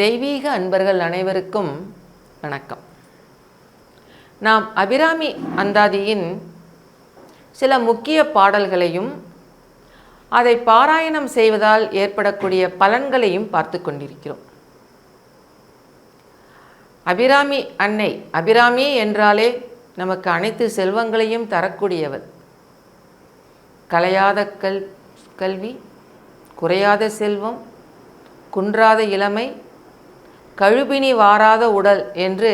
தெய்வீக அன்பர்கள் அனைவருக்கும் வணக்கம். நாம் அபிராமி அந்தாதியின் சில முக்கிய பாடல்களையும் அதை பாராயணம் செய்வதால் ஏற்படக்கூடிய பலன்களையும் பார்த்து கொண்டிருக்கிறோம். அபிராமி அன்னை அபிராமி என்றாலே நமக்கு அனைத்து செல்வங்களையும் தரக்கூடியவள். கலையாத கல் கல்வி குறையாத செல்வம் குன்றாத இளமை கழுபினி வாராத உடல் என்று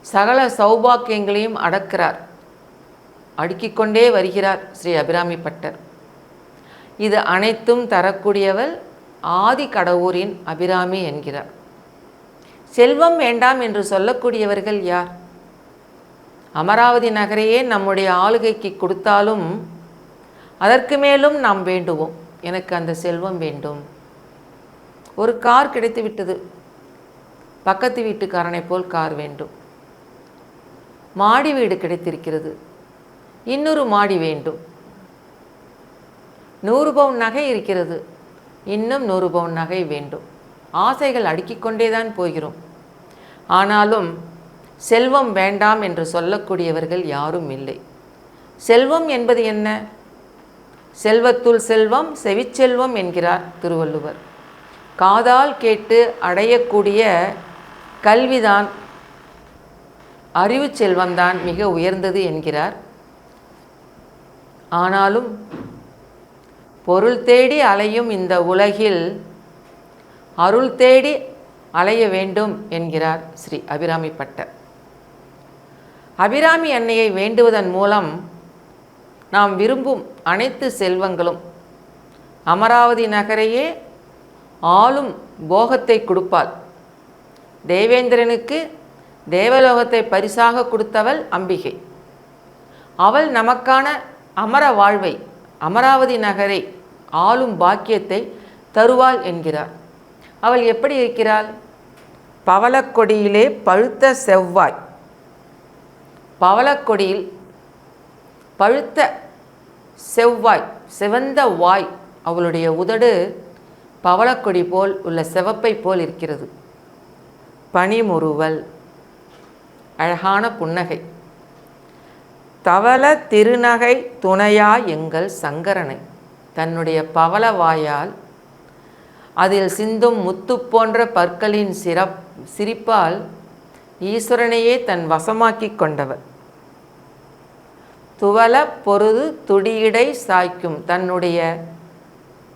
சகல சௌபாக்கியங்களையும் அடக்கிறார். அடுக்கிக் கொண்டே வருகிறார் ஸ்ரீ அபிராமி பட்டர். இது அனைத்தும் தரக்கூடியவள் ஆதி கடவுரின் அபிராமி என்கிறார். செல்வம் வேண்டாம் என்று சொல்லக்கூடியவர்கள் யார்? அமராவதி நகரையே நம்முடைய ஆளுகைக்கு கொடுத்தாலும் அதற்கு மேலும் நாம் வேண்டுவோம். எனக்கு அந்த செல்வம் வேண்டும். ஒரு கார் கிடைத்து விட்டது. பக்கத்து வீட்டுக்காரனை போல் கார் வேண்டும். மாடி வீடு கிடைத்திருக்கிறது. இன்னொரு மாடி வேண்டும். நூறு பவுன் நகை இருக்கிறது. இன்னும் நூறு பவுன் நகை வேண்டும். ஆசைகள் அடுக்கிக்கொண்டே தான் போகிறோம். ஆனாலும் செல்வம் வேண்டாம் என்று சொல்லக்கூடியவர்கள் யாரும் இல்லை. செல்வம் என்பது என்ன? செல்வத்துள் செல்வம் செவிச்செல்வம் என்கிறார் திருவள்ளுவர். காதால் கேட்டு அடையக்கூடிய கல்விதான் அறிவு செல்வம்தான் மிக உயர்ந்தது என்கிறார். ஆனாலும் பொருள் தேடி அலையும் இந்த உலகில் அருள் தேடி அலைய வேண்டும் என்கிறார் ஸ்ரீ அபிராமி பட்டர். அபிராமி அன்னையை வேண்டுவதன் மூலம் நாம் விரும்பும் அனைத்து செல்வங்களும் அமராவதி நகரையே ஆளும் போகத்தை கொடுப்பாள். தேவேந்திரனுக்கு தேவலோகத்தை பரிசாக கொடுத்தவள் அம்பிகை. அவள் நமக்கான அமர வாழ்வை அமராவதி நகரை ஆளும் பாக்கியத்தை தருவாள் என்கிறார் அவள் எப்படி இருக்கிறாள்? பவளக்கொடியிலே பழுத்த செவ்வாய். பவளக்கொடியில் பழுத்த செவ்வாய் சிவந்த வாய் அவளுடைய உதடு பவளக்கொடி போல் உள்ள சிவப்பை போல் இருக்கிறது. பனிமுறுவல். அழகான புன்னகை. தவள திருநகை துணையா எங்கள் சங்கரனை. தன்னுடைய பவள வாயால் அதில் சிந்தும் முத்து போன்ற பற்களின் சிறப் சிரிப்பால் ஈஸ்வரனையே தன் வசமாக்கிக் கொண்டவர். துவல பொருது துடியிடை சாய்க்கும் தன்னுடைய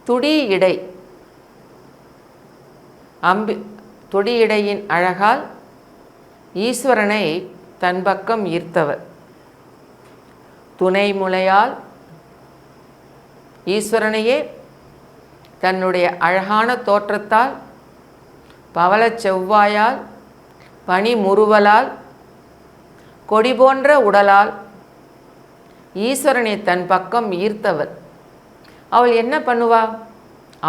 துடியிடை அம்பி தொடியிடையின் அழகால் ஈஸ்வரனை தன் பக்கம் ஈர்த்தவர். துணை முளையால் ஈஸ்வரனையே தன்னுடைய அழகான தோற்றத்தால் பவளச் செவ்வாயால் பனி முறுவலால் கொடி போன்ற உடலால் ஈஸ்வரனை தன் பக்கம் ஈர்த்தவர். அவள் என்ன பண்ணுவா?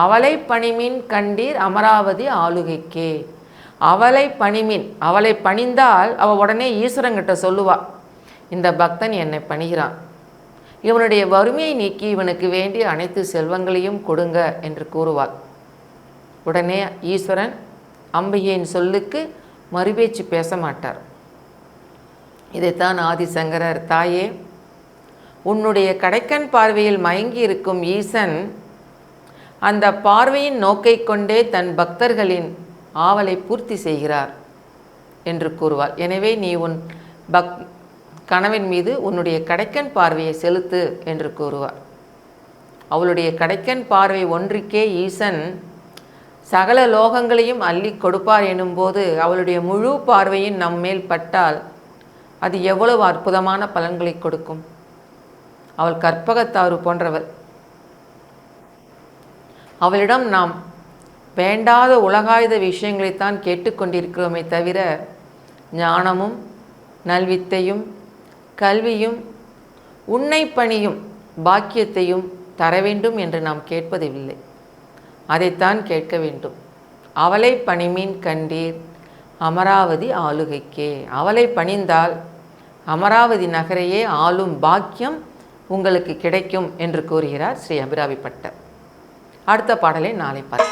அவளை பணிமின் கண்டீர் அமராவதி ஆளுகைக்கே. அவளை பணிமின் அவளை பணிந்தால் அவள் உடனே ஈஸ்வரங்கிட்ட சொல்லுவா. இந்த பக்தன் என்னை பணிகிறான். இவனுடைய வறுமையை நீக்கி இவனுக்கு வேண்டிய அனைத்து செல்வங்களையும் கொடுங்க என்று கூறுவாள். உடனே ஈஸ்வரன் அம்பிகையின் சொல்லுக்கு மறுபேச்சு பேச மாட்டார். இதைத்தான் ஆதிசங்கரர் தாயே உன்னுடைய கடைக்கன் பார்வையில் மயங்கி இருக்கும் ஈசன் அந்த பார்வையின் நோக்கை கொண்டே தன் பக்தர்களின் ஆவலை பூர்த்தி செய்கிறார் என்று கூறுவாள் எனவே நீ உன் பக் கணவன் மீது உன்னுடைய கடைக்கண் பார்வையை செலுத்து என்று கூறுவார். அவளுடைய கடைக்கண் பார்வை ஒன்றுக்கே ஈசன் சகல லோகங்களையும் அள்ளி கொடுப்பார் எனும்போது அவளுடைய முழு பார்வையும் நம்மேல் பட்டால் அது எவ்வளவு அற்புதமான பலன்களை கொடுக்கும். அவள் கற்பகத்தாறு போன்றவள். அவளிடம் நாம் வேண்டாத உலகாயுத விஷயங்களைத்தான் கேட்டுக்கொண்டிருக்கிறோமே தவிர ஞானமும் நல்வித்தையும் கல்வியும் உன்னை பணியும் பாக்கியத்தையும் தர வேண்டும் என்று நாம் கேட்பதில்லை. அதைத்தான் கேட்க வேண்டும். அவளை பணிமீன் கண்டீர் அமராவதி ஆளுகைக்கே. அவளை பணிந்தால் அமராவதி நகரையே ஆளும் பாக்கியம் உங்களுக்கு கிடைக்கும் என்று கூறுகிறார் ஸ்ரீ அபிராமிப்பட்டர். அடுத்த பாடலை நாளை பார்த்து